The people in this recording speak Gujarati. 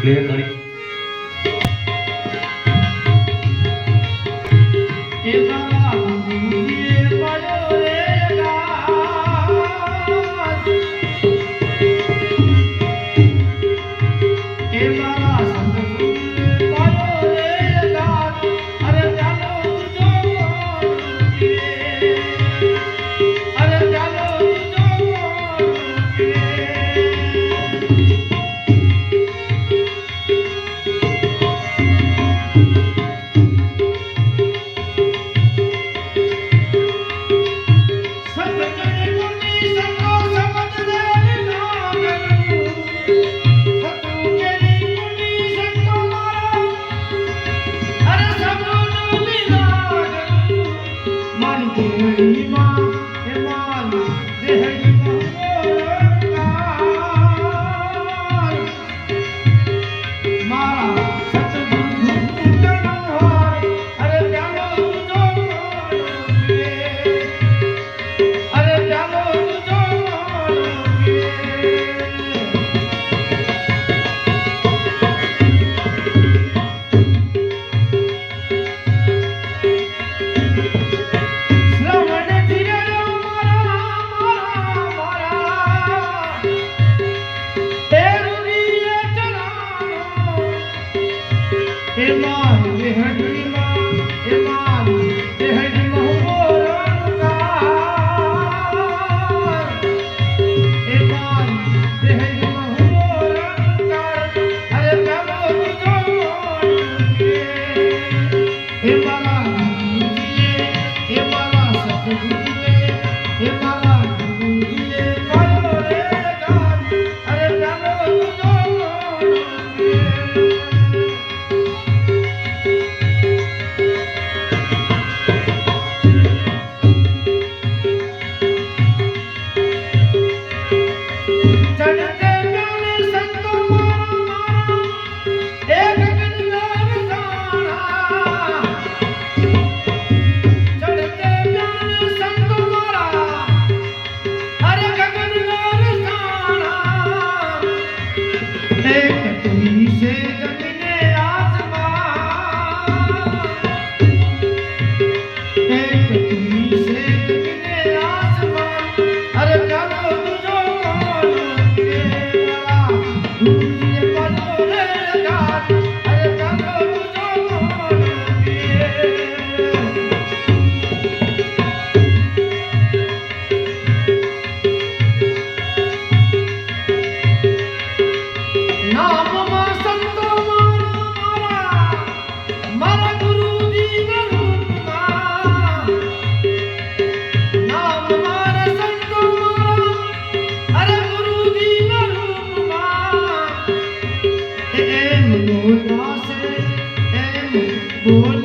પ્લે કરી એ એમાં લેહડી अरे એમ બોલાશે એમ બોલ